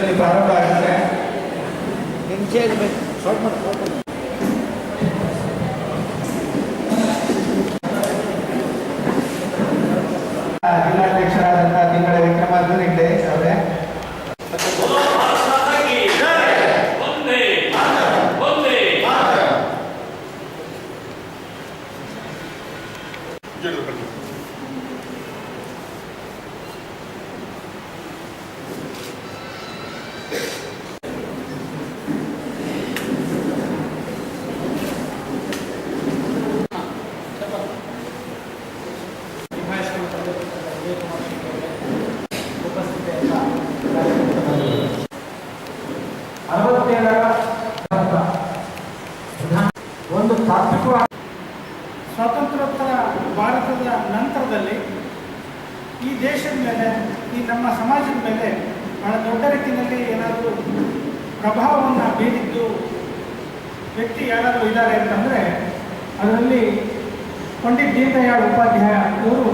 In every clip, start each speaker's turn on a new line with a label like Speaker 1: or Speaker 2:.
Speaker 1: ನಿಮಿಷದಲ್ಲಿ ಪ್ರಾರಂಭ ಆಗುತ್ತೆ ಆ, ಜಿಲ್ಲಾಧ್ಯಕ್ಷರಾದಂತಹ ತಿಂಗಳ ವಿಕ್ರಮಾರ್ಜುನ್ ಹೆಗ್ಡೆ ಅವರೇ
Speaker 2: ಒಂದೇ ಒಂದೇ
Speaker 3: ಅರವತ್ತೇಳರ ಒಂದು ತಾತ್ವಿಕವಾದ ಸ್ವಾತಂತ್ರ್ಯೋತ್ತರ ನಂತರದಲ್ಲಿ ಈ ದೇಶದ ಮೇಲೆ, ಈ ನಮ್ಮ ಸಮಾಜದ ಮೇಲೆ ಬಹಳ ದೊಡ್ಡ ರೀತಿಯಲ್ಲಿ ಏನಾದರೂ ಪ್ರಭಾವವನ್ನು ಬೀರಿದ್ದು ವ್ಯಕ್ತಿ ಯಾರಾದರೂ ಇದ್ದಾರೆ ಅಂತಂದರೆ ಅದರಲ್ಲಿ ಪಂಡಿತ್ ದೀನದಯಾಳ್ ಉಪಾಧ್ಯಾಯ ಇವರು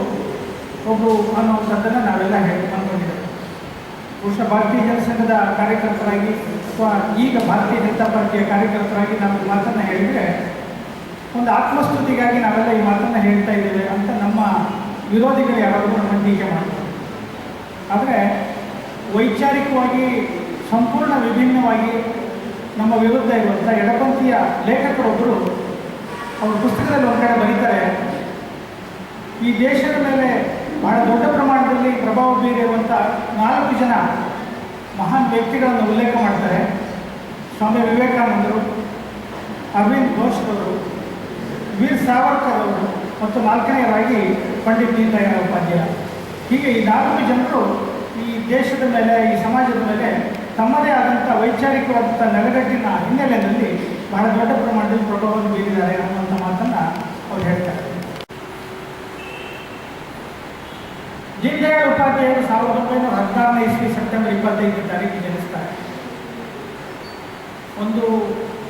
Speaker 3: ಒಬ್ಬರು ಅನ್ನುವಂಥದ್ದನ್ನು ನಾವೆಲ್ಲ ಹೇಳಿ ಅಂದ್ಕೊಂಡಿದ್ದೇವೆ ಬಹುಶಃ ಭಾರತೀಯ ಜನಸಂಘದ ಕಾರ್ಯಕರ್ತರಾಗಿ, ಅಥವಾ ಈಗ ಭಾರತೀಯ ಜನತಾ ಪಾರ್ಟಿಯ ಕಾರ್ಯಕರ್ತರಾಗಿ ನಾವು ಮಾತನ್ನು ಹೇಳಿದರೆ ಒಂದು ಆತ್ಮಸ್ತುತಿಗಾಗಿ ನಾವೆಲ್ಲ ಈ ಮಾತನ್ನು ಹೇಳ್ತಾ ಇದ್ದೇವೆ ಅಂತ ನಮ್ಮ ವಿರೋಧಿಗಳು ಯಾರಾದರೂ ನಮ್ಮ ಟೀಕೆ ಮಾಡ್ತಾರೆ. ಆದರೆ ವೈಚಾರಿಕವಾಗಿ, ಸಂಪೂರ್ಣ ವಿಭಿನ್ನವಾಗಿ ನಮ್ಮ ವಿರುದ್ಧ ಇರುವಂಥ ಎಡಪಂಥೀಯ ಲೇಖಕರೊಬ್ಬರು ಅವ್ರ ಪುಸ್ತಕದಲ್ಲಿ ಒಂದು ಕಡೆ ಬರೀತಾರೆ, ಈ ದೇಶದ ಮೇಲೆ ಬಹಳ ದೊಡ್ಡ ಪ್ರಮಾಣದಲ್ಲಿ ಪ್ರಭಾವ ಬೀರಿರುವಂಥ ನಾಲ್ಕು ಜನ ಮಹಾನ್ ವ್ಯಕ್ತಿಗಳನ್ನು ಉಲ್ಲೇಖ ಮಾಡ್ತಾರೆ. ಸ್ವಾಮಿ ವಿವೇಕಾನಂದರು, ಅರವಿಂದ್ ಘೋಷ್ರವರು ವೀರ್ ಸಾವರ್ಕರ್ ಅವರು ಮತ್ತು ನಾಲ್ಕನೆಯರಾಗಿ ಪಂಡಿತ್ ದೀನ್ ಉಪಾಧ್ಯಾಯ. ಹೀಗೆ ಈ ನಾಲ್ಕು ಜನರು ಈ ದೇಶದ ಮೇಲೆ, ಈ ಸಮಾಜದ ಮೇಲೆ ತಮ್ಮದೇ ಆದಂಥ ವೈಚಾರಿಕವಾದಂಥ ನೆಲೆಗಟ್ಟಿನ ಹಿನ್ನೆಲೆಯಲ್ಲಿ ಬಹಳ ದೊಡ್ಡ ಪ್ರಮಾಣದಲ್ಲಿ ಪ್ರಭಾವವನ್ನು ಬೀರಿದ್ದಾರೆ ಅನ್ನುವಂಥ ಮಾತನ್ನು ಅವ್ರು ಹೇಳ್ತಾರೆ. ದೀನ್ ಉಪಾಧ್ಯಾಯರು ಸಾವಿರದ ಒಂಬೈನೂರ ಹದಿನಾರನೇ ಇಸ್ವಿ ಸೆಪ್ಟೆಂಬರ್ ಇಪ್ಪತ್ತೈದನೇ ತಾರೀಕು ಜನಿಸ್ತಾರೆ. ಒಂದು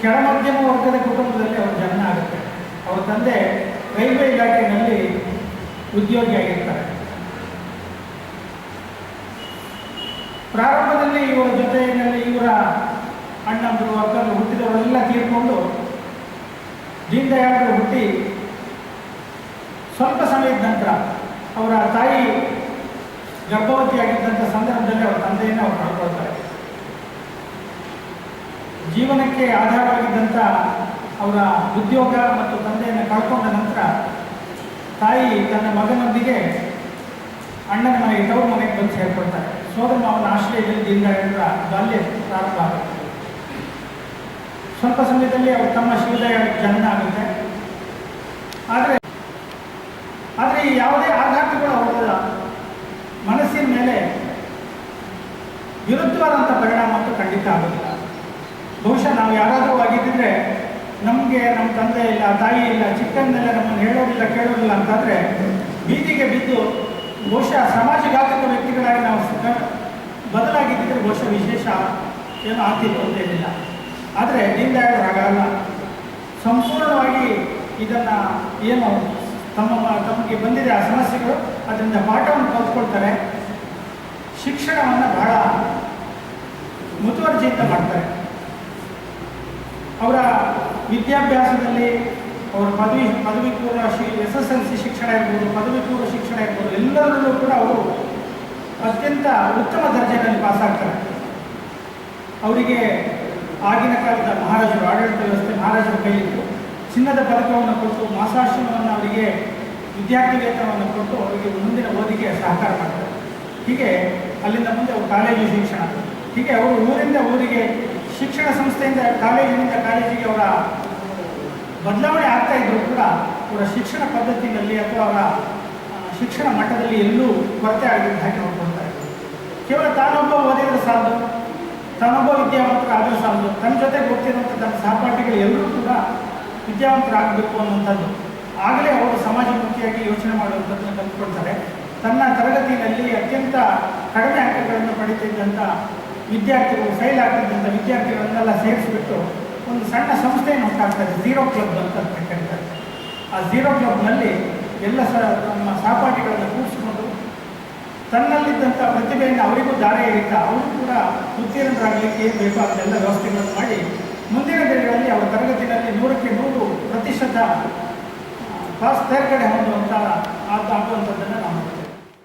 Speaker 3: ಕೆಳಮಧ್ಯಮ ವರ್ಗದ ಕುಟುಂಬದಲ್ಲಿ ಅವರು ಜನ್ಮ ಆಗುತ್ತೆ. ಅವರ ತಂದೆ ರೈಲ್ವೆ ಇಲಾಖೆಯಲ್ಲಿ ಉದ್ಯೋಗಿಯಾಗಿರ್ತಾರೆ ಪ್ರಾರಂಭದಲ್ಲಿ ಇವರ ಜೊತೆಯಲ್ಲಿ ಇವರ ಅಣ್ಣಂದರು ಅಕ್ಕರು ಹುಟ್ಟಿದವರೆಲ್ಲ ತೀರ್ಕೊಂಡು ದೀನ್ ದಯಾಳರು ಹುಟ್ಟಿ ಸ್ವಲ್ಪ ಸಮಯದ ನಂತರ ಅವರ ತಾಯಿ ಗರ್ಭವತಿಯಾಗಿದ್ದಂಥ ಸಂದರ್ಭದಲ್ಲಿ ಅವರ ತಂದೆಯನ್ನು ಅವರು ಕಳ್ಕೊಳ್ತಾರೆ. ಜೀವನಕ್ಕೆ ಆಧಾರವಾಗಿದ್ದಂಥ ಅವರ ಉದ್ಯೋಗ ಮತ್ತು ತಂದೆಯನ್ನು ಕಳ್ಕೊಂಡ ನಂತರ ತಾಯಿ ತನ್ನ ಮಗನೊಂದಿಗೆ ಅಣ್ಣನ ಮನೆಗೆ, ತವರು ಮನೆಗೆ ಬಂದು ಸೇರ್ಕೊಳ್ತಾರೆ. ಸೋದರ ಮಾವನ ಆಶ್ರಯದಲ್ಲಿ ದೀನದಯಾಳರ ಬಾಲ್ಯ ಪ್ರಾರಂಭ ಆಗುತ್ತೆ. ಸ್ವಲ್ಪ ಸಮಯದಲ್ಲಿ ಅವರು ತಮ್ಮ ಶಿವದಯ ಜನನ ಆಗುತ್ತೆ. ಆದರೆ ಆದರೆ ಯಾವುದೇ ಆಘಾತಗಳು ಅವರಲ್ಲ. ಮನಸ್ಸಿನ ಮೇಲೆ ವಿರುದ್ಧವಾದಂಥ ಪರಿಣಾಮ ಅಂತೂ ಖಂಡಿತ ಆಗೋದಿಲ್ಲ. ಬಹುಶಃ ನಾವು ಯಾರಾದರೂ ಆಗಿದ್ದರೆ ನಮಗೆ ನಮ್ಮ ತಂದೆ ಇಲ್ಲ, ತಾಯಿ ಇಲ್ಲ, ಚಿಕ್ಕಂದೆಲ್ಲ ನಮ್ಮನ್ನು ಹೇಳೋದಿಲ್ಲ, ಕೇಳೋದಿಲ್ಲ ಅಂತಂದರೆ ಬೀದಿಗೆ ಬಿದ್ದು ಬಹುಶಃ ಸಮಾಜಘಾತಕ ವ್ಯಕ್ತಿಗಳಾಗಿ ನಾವು ಬದಲಾಗಿದ್ದರೆ ಬಹುಶಃ ವಿಶೇಷ ಏನು ಆಗ್ತಿತ್ತು ಅಂತ ಆದರೆ ದೀನದಯಾಳ್ ಹಾಗಲ್ಲ ಸಂಪೂರ್ಣವಾಗಿ ಇದನ್ನು ಏನು ತಮ್ಮ ತಮಗೆ ಬಂದಿದೆ ಆ ಸಮಸ್ಯೆಗಳು, ಅದರಿಂದ ಪಾಠವನ್ನು ಕಲ್ತ್ಕೊಳ್ತಾರೆ. ಶಿಕ್ಷಣವನ್ನು ಬಹಳ ಮುತುವರ್ಜಿಯಿಂದ ಮಾಡ್ತಾರೆ. ವಿದ್ಯಾಭ್ಯಾಸದಲ್ಲಿ ಅವರು ಪದವಿ ಪದವಿ ಪೂರ್ವ ಶಿ ಎಸ್ ಎಸ್ ಎಲ್ ಸಿ ಶಿಕ್ಷಣ ಇರ್ಬೋದು ಪದವಿ ಪೂರ್ವ ಶಿಕ್ಷಣ ಇರ್ಬೋದು ಎಲ್ಲರಲ್ಲೂ ಕೂಡ ಅವರು ಅತ್ಯಂತ ಉತ್ತಮ ದರ್ಜೆಯಲ್ಲಿ ಪಾಸ್ ಆಗ್ತಾರೆ. ಅವರಿಗೆ ಆಗಿನ ಕಾಲದ ಮಹಾರಾಜರು, ಆಡಳಿತ ವ್ಯವಸ್ಥೆ ಮಹಾರಾಜರ ಕೈಲಿತ್ತು ಚಿನ್ನದ ಪದಕವನ್ನು ಕೊಟ್ಟು, ಮಾಸಾಶ್ರಮವನ್ನು ಅವರಿಗೆ, ವಿದ್ಯಾರ್ಥಿ ವೇತನವನ್ನು ಕೊಟ್ಟು ಅವರಿಗೆ ಮುಂದಿನ ಓದಿಗೆ ಸಹಕಾರ ಮಾಡ್ತಾರೆ. ಹೀಗೆ ಅಲ್ಲಿಂದ ಮುಂದೆ ಅವರು ಕಾಲೇಜು ಶಿಕ್ಷಣ ಹೀಗೆ ಅವರು ಊರಿಂದ ಊರಿಗೆ ಶಿಕ್ಷಣ ಸಂಸ್ಥೆಯಿಂದ, ಕಾಲೇಜಿನಿಂದ ಕಾಲೇಜಿಗೆ ಅವರ ಬದಲಾವಣೆ ಆಗ್ತಾ ಇದ್ದರೂ ಕೂಡ ಅವರ ಶಿಕ್ಷಣ ಪದ್ಧತಿಯಲ್ಲಿ ಅಥವಾ ಅವರ ಶಿಕ್ಷಣ ಮಟ್ಟದಲ್ಲಿ ಎಲ್ಲೂ ಕೊರತೆ ಆಗಿದ್ದ ಹಾಗೆ ನೋಡ್ಕೊಳ್ತಾರೆ ಕೇವಲ ತಾನೊಬ್ಬ ಓದಿದ್ರೆ ಸಾಲದು, ತಾನೊಬ್ಬ ವಿದ್ಯಾವಂತರಾದರೆ ಸಾಲದು, ತನ್ನ ಜೊತೆ ಗೊತ್ತಿರುವಂಥ ತನ್ನ ಸಹಪಾಠಿಗಳು ಎಲ್ಲರೂ ಕೂಡ ವಿದ್ಯಾವಂತರಾಗಬೇಕು ಅನ್ನುವಂಥದ್ದು. ಆಗಲೇ ಅವರು ಸಮಾಜಮುಖಿಯಾಗಿ ಯೋಚನೆ ಮಾಡುವಂಥದ್ದನ್ನು ಕಲ್ತ್ಕೊಳ್ತಾರೆ ತನ್ನ ತರಗತಿಯಲ್ಲಿ ಅತ್ಯಂತ ಕಡಿಮೆ ಅಂಕಗಳನ್ನು ಪಡೀತಿದ್ದಂಥ ವಿದ್ಯಾರ್ಥಿಗಳು ಫೈಲ್ ಆಗ್ತಿದ್ದಂಥ ವಿದ್ಯಾರ್ಥಿಗಳನ್ನೆಲ್ಲ ಸೇರಿಸಿಬಿಟ್ಟು ಒಂದು ಸಣ್ಣ ಸಂಸ್ಥೆಯನ್ನು ಹುಟ್ಟಾಕ್ತಾರೆ ಝೀರೋ ಕ್ಲಬ್ ಅಂತ ಕರೀತಾರೆ ಆ ಝೀರೋ ಕ್ಲಬ್ನಲ್ಲಿ ಎಲ್ಲ ಸಹ ನಮ್ಮ ಸಹಪಾಠಿಗಳನ್ನು ಕೂರಿಸ್ಕೊಂಡು ತನ್ನಲ್ಲಿದ್ದಂಥ ಪ್ರತಿಭೆಯನ್ನು ಅವರಿಗೂ ದಾರಿ ಎರಿತಾ ಅವರು ಕೂಡ ಉತ್ತೀರ್ಣರಾಗಲಿಕ್ಕೆ ಏನು ಬೇಕೋ ಅದನ್ನೆಲ್ಲ ವ್ಯವಸ್ಥೆಗಳನ್ನು ಮಾಡಿ ಮುಂದಿನ ದಿನಗಳಲ್ಲಿ ಅವರ ತರಗತಿಯಲ್ಲಿ ನೂರಕ್ಕೆ ನೂರು ಪ್ರತಿಶತ ಪಾಸ್ ತೇರ್ಗಡೆ